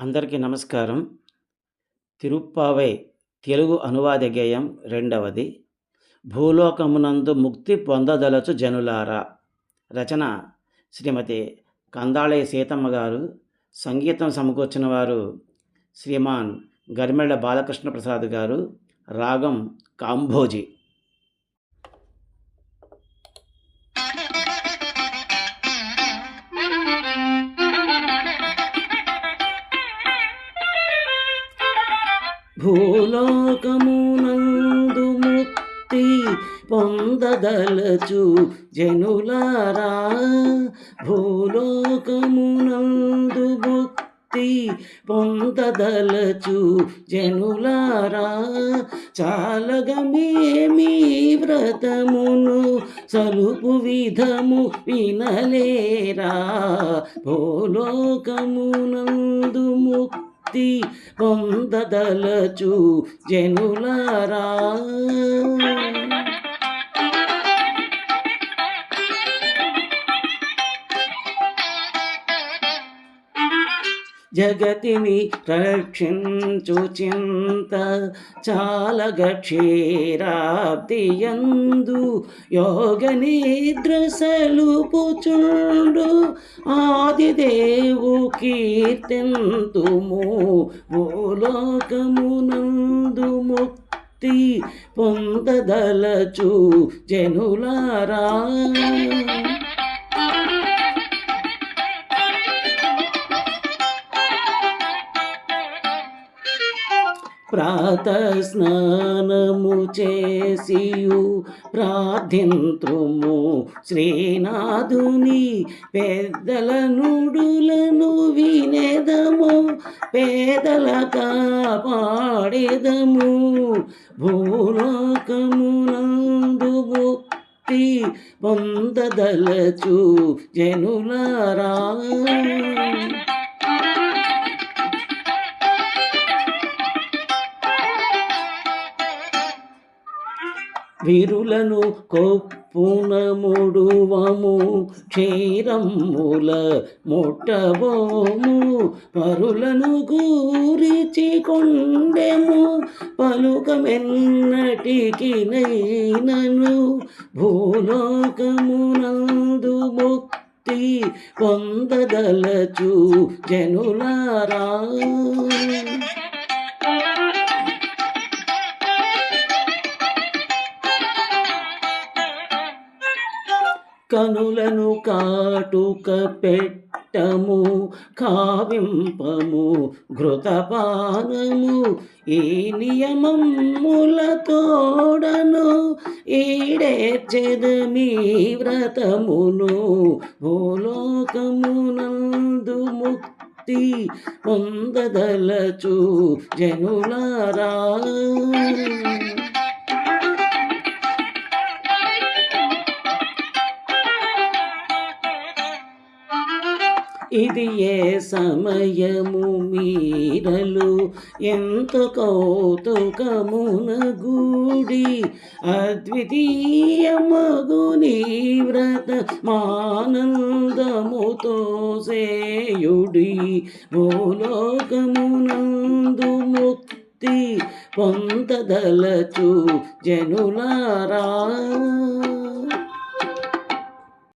అందరికీ నమస్కారం. తిరుప్పావై తెలుగు అనువాద గేయం రెండవది. భూలోకమునందు ముక్తి పొందదలచు జనులారా. రచన శ్రీమతి కందాళయ సీతమ్మ గారు. సంగీతం సమకూర్చిన వారు శ్రీమాన్ గరిమెళ్ళ బాలకృష్ణ ప్రసాద్ గారు. రాగం కాంభోజి. భూలోకమునందు ముక్తి పొందదలచు జనులారా. భూలోకమునందు ముక్తి పొందదలచు జనులారా. చాలగమేమి వ్రతమును సలుపు విధము వినలేరా. భూలోకమునందు ముక్తి ముక్తి పొందదలచు జనులారా. జగతిని రక్షించు చింత చాలగ క్షీరాబ్దియందు యోగ నిద్ర సలుపుచుండు ఆదిదేవు కీర్తింతుము భూలోకమునందు ముక్తి పొందదలచు జనులారా. ప్రాతస్నానము చేసియు ప్రార్థింతుము శ్రీనాథుని పెద్దల నుడులను వినేదము పేదల కాపాడేదము. భూలోకమునందు ముక్తి పొందదలచు జనులారా వీరులను కొప్పునముడువము క్షీరమ్ముల ముట్టబోము పరులను గూరిచి కొండెము పలుకమెన్నటికి నైనను భూలోకమునందు ముక్తి పొందదలచు జనులారా. కనులను కాటుక పెట్టము కావింపము ఘృతపానము. ఈ నియమములతోడను ఈడేర్చెదమీ వ్రతమును. భూలోకమునందు ముక్తి పొందదలచు జనులారా. ఇది ఏ సమయము మీరలు ఎంత కౌతుకమున గూడి అద్వితీయమగుని వ్రత మానందముతో సేయుడి. భూలోకమునందు ముక్తి పొందదలచు జనులారా.